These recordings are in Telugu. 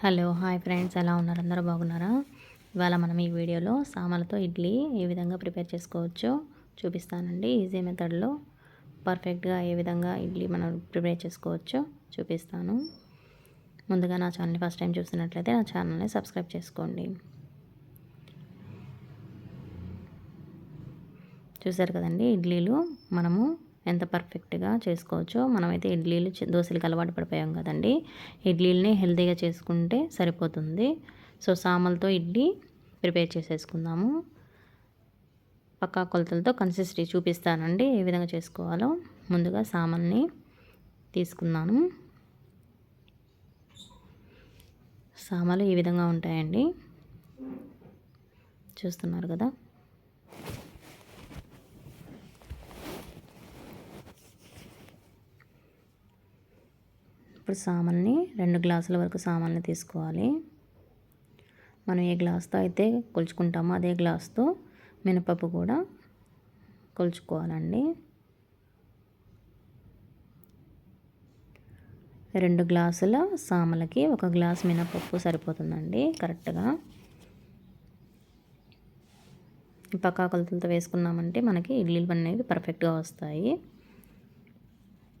Hello hi friends. ఎలా ఉన్నారు? అందరూ బాగున్నారా? ఇవాళ మనం ఈ వీడియోలో సామలతో ఇడ్లీ ఏ విధంగా ప్రిపేర్ చేసుకోవచ్చో చూపిస్తానండి. ఈజీ మెథడ్లో పర్ఫెక్ట్గా ఏ విధంగా ఇడ్లీ మనం ప్రిపేర్ చేసుకోవచ్చో చూపిస్తాను. ముందుగా నా ఛానల్ని ఫస్ట్ టైం చూసినట్లయితే నా ఛానల్ని సబ్స్క్రైబ్ చేసుకోండి. చూసారు కదండి? ఇడ్లీలు మనము ఎంత పర్ఫెక్ట్గా చేసుకోవచ్చో మనమైతే ఇడ్లీలు దోశలకు అలవాటు పడిపోయాం కదండి. ఇడ్లీలని హెల్తీగా చేసుకుంటే సరిపోతుంది. సో సామలతో ఇడ్లీ ప్రిపేర్ చేసేసుకుందాము. పక్కా కొలతలతో కన్సిస్టెన్సీ చూపిస్తానండి ఏ విధంగా చేసుకోవాలో. ముందుగా సామల్ని తీసుకున్నాను సామాలు ఈ విధంగా ఉంటాయండి? చూస్తున్నారు కదా. ఇప్పుడు సామాన్ని రెండు గ్లాసుల వరకు సామాన్ని తీసుకోవాలి. మనం ఏ గ్లాస్తో అయితే కొలుచుకుంటామో అదే గ్లాస్తో మినపప్పు కూడా కొలుచుకోవాలండి. రెండు గ్లాసుల సామలకి ఒక గ్లాస్ మినపప్పు సరిపోతుందండి కరెక్ట్గా. పక్కా కొలతలతో వేసుకున్నామంటే మనకి ఇడ్లీలు అనేవి పర్ఫెక్ట్గా వస్తాయి.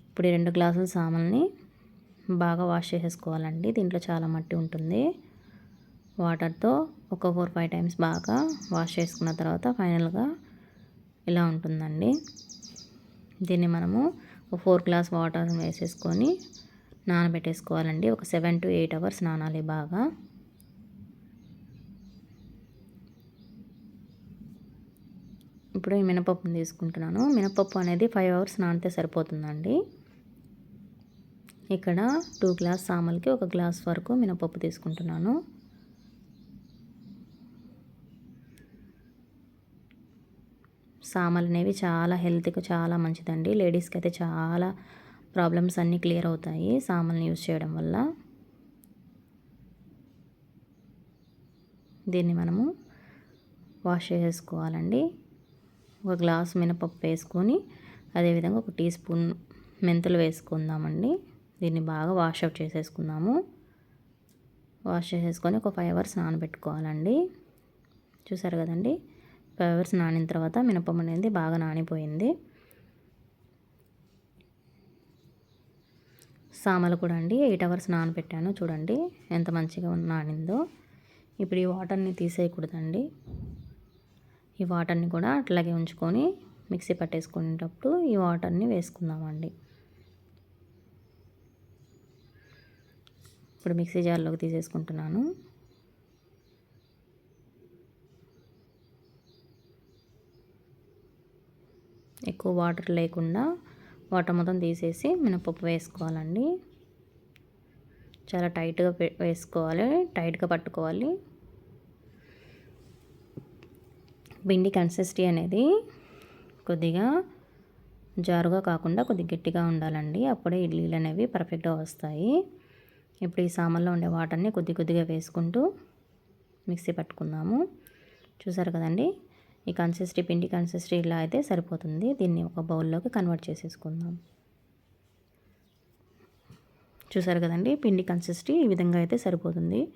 ఇప్పుడు ఈ రెండు గ్లాసుల సామల్ని బాగా వాష్ చేసేసుకోవాలండి. దీంట్లో చాలా మట్టి ఉంటుంది. వాటర్తో ఒక ఫోర్ ఫైవ్ టైమ్స్ బాగా వాష్ చేసుకున్న తర్వాత ఫైనల్గా ఇలా ఉంటుందండి. దీన్ని మనము ఒక ఫోర్ గ్లాస్ వాటర్ వేసేసుకొని నానబెట్టేసుకోవాలండి. ఒక సెవెన్ టు ఎయిట్ అవర్స్ నానాలి బాగా. ఇప్పుడు ఈ మినపప్పుని తీసుకుంటున్నాను. మినపప్పు అనేది ఫైవ్ అవర్స్ నానితే సరిపోతుందండి. ఇక్కడ టూ గ్లాస్ సామల్కి ఒక గ్లాస్ వరకు మినపప్పు తీసుకుంటున్నాను. సామలు అనేవి చాలా హెల్త్కి చాలా మంచిదండి. లేడీస్కి అయితే చాలా ప్రాబ్లమ్స్ అన్నీ క్లియర్ అవుతాయి సామల్ని యూజ్ చేయడం వల్ల. దీన్ని మనము వాష్ చేసుకోవాలండి. ఒక గ్లాస్ మినపప్పు వేసుకొని అదేవిధంగా ఒక టీ స్పూన్ మెంతులు వేసుకుందామండి. దీన్ని బాగా వాష్ అవుట్ చేసేసుకుందాము. వాష్ చేసేసుకొని ఒక ఫైవ్ అవర్స్ నానబెట్టుకోవాలండి. చూసారు కదండి? ఫైవ్ అవర్స్ నానిన తర్వాత మినపం అనేది బాగా నానిపోయింది. సామలు కూడా అండి ఎయిట్ అవర్స్ నానబెట్టాను. చూడండి ఎంత మంచిగా నానిందో. ఇప్పుడు ఈ వాటర్ని తీసేయకూడదండి. ఈ వాటర్ని కూడా అట్లాగే ఉంచుకొని మిక్సీ పట్టేసుకునేటప్పుడు ఈ వాటర్ని వేసుకుందామండి. ఇప్పుడు మిక్సీ జార్లోకి తీసేసుకుంటున్నాను. ఎక్కువ వాటర్ లేకుండా వాటర్ మొత్తం తీసేసి మినపప్పు వేసుకోవాలండి. చాలా టైట్గా వేసుకోవాలి టైట్గా పట్టుకోవాలి. పిండి కన్సిస్టీ అనేది కొద్దిగా జారుగా కాకుండా కొద్దిగా గట్టిగా ఉండాలండి. అప్పుడే ఇడ్లీలు అనేవి పర్ఫెక్ట్గా వస్తాయి. ఇప్పుడు ఈ సామాన్లో ఉండే వాటర్ని కొద్ది కొద్దిగా వేసుకుంటూ మిక్సీ పట్టుకుందాము. చూసారు కదండి? ఈ కన్సిస్టీ పిండి కన్సిస్టీ ఇలా అయితే సరిపోతుంది. దీన్ని ఒక బౌల్లోకి కన్వర్ట్ చేసేసుకుందాం. చూసారు కదండి? పిండి కన్సిస్టీ ఈ విధంగా అయితే సరిపోతుంది.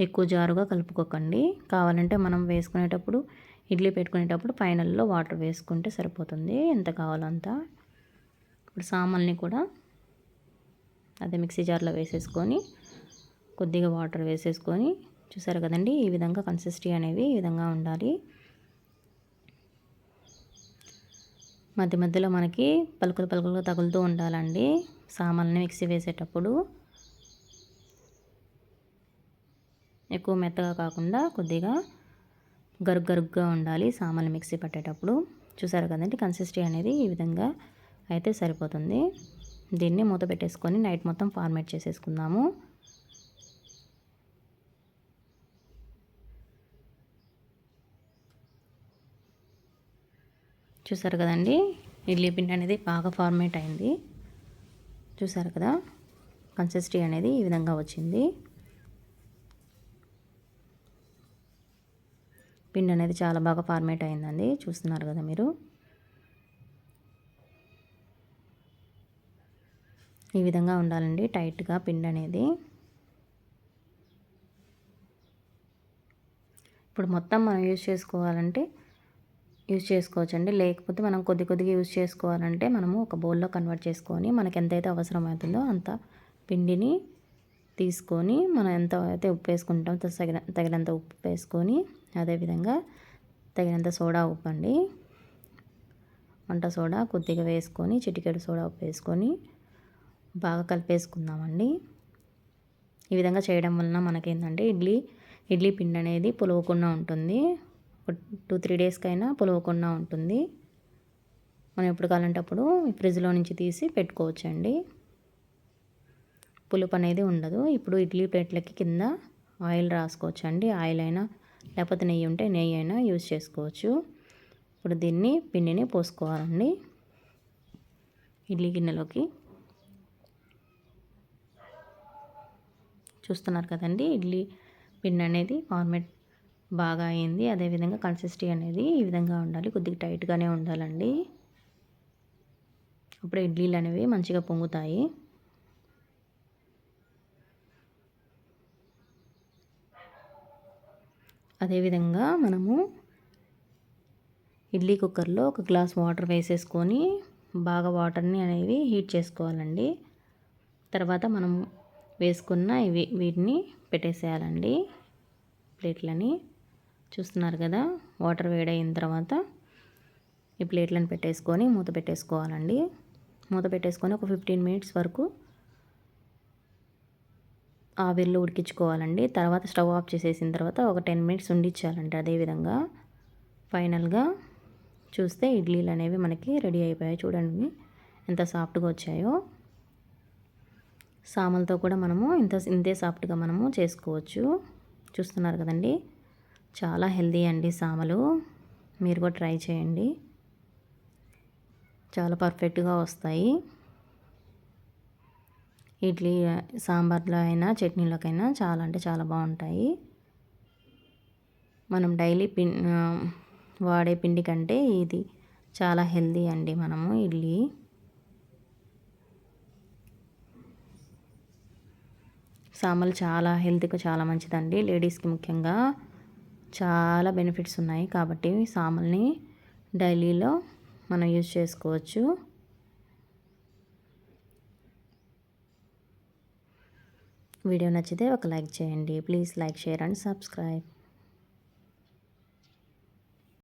ఎక్కువ జారుగా కలుపుకోకండి. కావాలంటే మనం వేసుకునేటప్పుడు ఇడ్లీ పెట్టుకునేటప్పుడు ఫైనల్లో వాటర్ వేసుకుంటే సరిపోతుంది. ఎంత కావాలంత ఇప్పుడు సామాన్ని కూడా అదే మిక్సీ జార్లో వేసేసుకొని కొద్దిగా వాటర్ వేసేసుకొని చూసారు కదండి ఈ విధంగా కన్సిస్టీ అనేవి ఈ విధంగా ఉండాలి. మధ్య మధ్యలో మనకి పలుకులు పలుకులుగా తగులుతూ ఉండాలండి. సామాన్ని మిక్సీ వేసేటప్పుడు ఎక్కువ మెత్తగా కాకుండా కొద్దిగా గరుగ్ గరుగ్గా ఉండాలి సామాన్లు మిక్సీ పట్టేటప్పుడు. చూసారు కదండి కన్సిస్టీ అనేది ఈ విధంగా అయితే సరిపోతుంది. దీన్ని మూత పెట్టేసుకొని నైట్ మొత్తం ఫార్మేట్ చేసేసుకుందాము. చూసారు కదండి? ఇడ్లీ పిండి అనేది బాగా ఫార్మేట్ అయింది. చూసారు కదా? కన్సిస్టీ అనేది ఈ విధంగా వచ్చింది. పిండి అనేది చాలా బాగా ఫార్మేట్ అయిందండి. చూస్తున్నారు కదా మీరు? ఈ విధంగా ఉండాలండి టైట్గా పిండి అనేది. ఇప్పుడు మొత్తం మనం యూజ్ చేసుకోవాలంటే యూజ్ చేసుకోవచ్చండి. లేకపోతే మనం కొద్ది కొద్దిగా యూజ్ చేసుకోవాలంటే మనము ఒక బౌల్లో కన్వర్ట్ చేసుకొని మనకు ఎంతైతే అవసరం అవుతుందో అంత పిండిని తీసుకొని మనం ఎంత అయితే ఉప్పు వేసుకుంటాం తగిన తగినంత ఉప్పు వేసుకొని అదేవిధంగా తగినంత సోడా ఉప్పు అండి వంట సోడా కొద్దిగా వేసుకొని చిటికెడు సోడా ఉప్పు వేసుకొని బాగా కలిపేసుకుందామండి. ఈ విధంగా చేయడం వలన మనకేంటంటే ఇడ్లీ ఇడ్లీ పిండి అనేది పులవకుండా ఉంటుంది. టూ త్రీ డేస్కైనా పులవకుండా ఉంటుంది. మనం ఎప్పుడు కావాలంటే అప్పుడు ఫ్రిడ్జ్లో నుంచి తీసి పెట్టుకోవచ్చండి. పులుపు అనేది ఉండదు. ఇప్పుడు ఇడ్లీ ప్లేట్లకి కింద ఆయిల్ రాసుకోవచ్చు అండి ఆయిల్ అయినా లేకపోతే నెయ్యి ఉంటే నెయ్యి అయినా యూజ్ చేసుకోవచ్చు. ఇప్పుడు దీన్ని పిండిని పోసుకోవాలండి. ఇడ్లీ గిన్నెలోకి చూస్తున్నారు కదండి. ఇడ్లీ పిండి అనేది ఫార్మేట్ బాగా అయింది. అదేవిధంగా కన్సిస్టీ అనేది ఈ విధంగా ఉండాలి. కొద్దిగా టైట్గానే ఉండాలండి. అప్పుడు ఇడ్లీలు అనేవి మంచిగా పొంగుతాయి. అదేవిధంగా మనము ఇడ్లీ కుక్కర్లో ఒక గ్లాస్ వాటర్ వేసేసుకొని బాగా వాటర్ని అనేవి హీట్ చేసుకోవాలండి. తర్వాత మనం వేసుకున్న ఇవి వీటిని పెట్టేసేయాలండి. ప్లేట్లని చూస్తున్నారు కదా వాటర్ వేడైన తర్వాత ఈ ప్లేట్లను పెట్టేసుకొని మూత పెట్టేసుకోవాలండి. మూత పెట్టేసుకొని ఒక ఫిఫ్టీన్ మినిట్స్ వరకు ఆవిరిలో ఉడికించుకోవాలండి. తర్వాత స్టవ్ ఆఫ్ చేసేసిన తర్వాత ఒక టెన్ మినిట్స్ ఉండిచ్చాలండి అదేవిధంగా ఫైనల్గా చూస్తే ఇడ్లీలు అనేవి మనకి రెడీ అయిపోయాయి. చూడండి ఎంత సాఫ్ట్గా వచ్చాయో. సామలతో కూడా మనము ఇంత ఇంతే సాఫ్ట్గా మనము చేసుకోవచ్చు. చూస్తున్నారు కదండి? చాలా హెల్దీ అండి సామలు. మీరు కూడా ట్రై చేయండి. చాలా పర్ఫెక్ట్గా వస్తాయి. ఇడ్లీ సాంబార్లో అయినా చట్నీలోకైనా చాలా అంటే చాలా బాగుంటాయి. మనం డైలీ పిం వాడే పిండి కంటే ఇది చాలా హెల్దీ అండి మనము ఇడ్లీ. సామలు చాలా హెల్త్కి చాలా మంచిదండి. లేడీస్కి ముఖ్యంగా చాలా బెనిఫిట్స్ ఉన్నాయి. కాబట్టి సామల్ని డైలీలో మనం యూజ్ చేసుకోవచ్చు. వీడియో నచ్చితే ఒక లైక్ చేయండి. Please like share and subscribe.